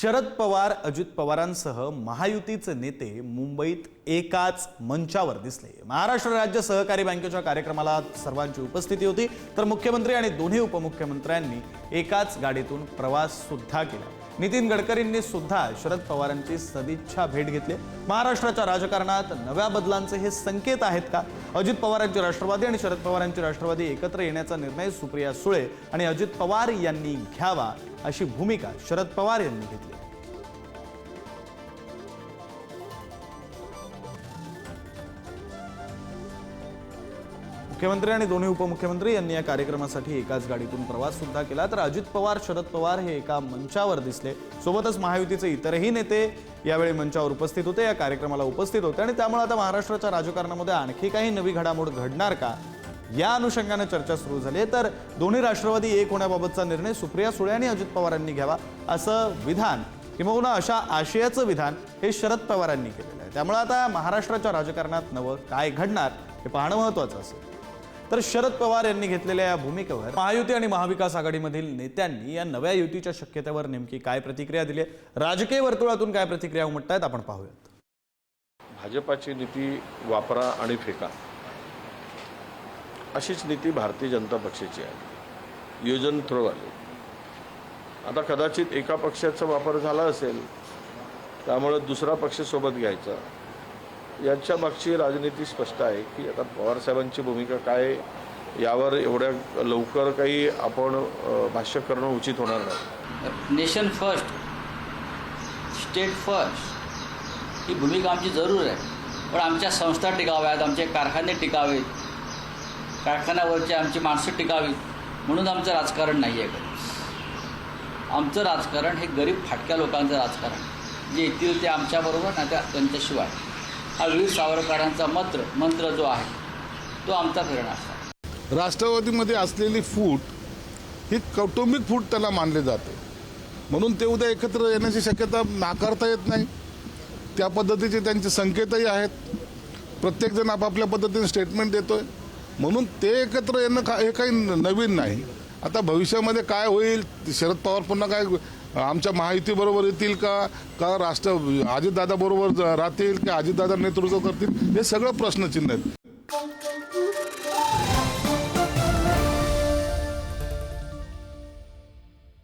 शरद पवार अजित पवारांसह महायुतीचे नेते मुंबईत एकाच मंचावर दिसले. महाराष्ट्र राज्य सहकारी बँकेच्या कार्यक्रमाला सर्वांची उपस्थिती होती तर मुख्यमंत्री आणि दोन्ही उपमुख्यमंत्र्यांनी एकाच गाडीतून प्रवास सुद्धा केला. नितीन गडकरींनी सुद्धा शरद पवारांची सदिच्छा भेट घेतली. महाराष्ट्राच्या राजकारणात नव्या बदलांचे हे संकेत आहेत का? अजित पवारांची राष्ट्रवादी आणि शरद पवारांची राष्ट्रवादी एकत्र येण्याचा निर्णय सुप्रिया सुळे आणि अजित पवार यांनी घ्यावा अशी भूमिका शरद पवार यांनी घेतली. मुख्यमंत्री आणि दोन्ही उपमुख्यमंत्री यांनी या कार्यक्रमासाठी एकाच गाडीतून प्रवास सुद्धा केला. तर अजित पवार शरद पवार हे एका मंचावर दिसले. सोबतच महायुतीचे इतरही नेते यावेळी मंचावर उपस्थित होते. या कार्यक्रमाला उपस्थित होते. आणि त्यामुळे आता महाराष्ट्राच्या राजकारणामध्ये आणखी काही नवी घडामोड घडणार का? या अनुषंगाने चर्चा सुरू झाली आहे. तर दोन्ही राष्ट्रवादी एक होण्याबाबतचा निर्णय सुप्रिया सुळे आणि अजित पवारांनी घ्यावा असं विधान किंबहुना अशा आशयाचं विधान हे शरद पवारांनी केलेलं आहे. त्यामुळे आता महाराष्ट्राच्या राजकारणात नवं काय घडणार हे पाहणं महत्त्वाचं असेल. तर शरद पवार यांनी घेतलेल्या या भूमिकेवर महायुती आणि महाविकास आघाडीमधील नेत्यांनी या नव्या युतीच्या शक्यतेवर नेमकी काय प्रतिक्रिया दिली आहे? राजकीय वर्तुळातून काय प्रतिक्रिया उमटतायत? आपण पाहूयात. भाजपाची नीती वापरा आणि फेका. अशीच नीती भारतीय जनता पक्षाची आहे. योजन थ्रो आली. आता कदाचित एका पक्षाचा वापर झाला असेल त्यामुळे दुसरा पक्ष सोबत घ्यायचा. यांच्यामागची राजनीती स्पष्ट आहे की आता पवारसाहेबांची भूमिका काय यावर एवढ्या लवकर काही आपण भाष्य करणं उचित होणार नाही. नेशन फर्स्ट स्टेट फर्स्ट ही भूमिका आमची जरूर आहे. पण आमच्या संस्था टिकाव्यात आमचे कारखाने टिकावेत कारखान्यावरचे आमची माणसं टिकावीत म्हणून आमचं राजकारण नाही आहे. कधीच आमचं राजकारण हे गरीब फाटक्या लोकांचं राजकारण जे येतील ते आमच्याबरोबर नाही त्या त्यांच्याशिवाय. हा वीर सावरकरांचा मंत्र मंत्र जो आहे तो आमचा प्रेरणा असतो. राष्ट्रवादीमध्ये असलेली फूट ही कौटुंबिक फूट त्याला मानले जाते. म्हणून ते उद्या एकत्र येण्याची शक्यता नाकारता येत नाही. त्या पद्धतीचे त्यांचे संकेतही आहेत. प्रत्येकजण आपापल्या पद्धतीने स्टेटमेंट देतोय. म्हणून ते एकत्र येणं का हे काही न- नवीन नाही. आता भविष्यामध्ये काय होईल शरद पवार पुन्हा काय आमच्या महायुतीबरोबर येतील का? का राष्ट्र अजितदादा बरोबर राहतील की अजितदादा नेतृत्व करतील? हे सगळं प्रश्नचिन्ह आहेत.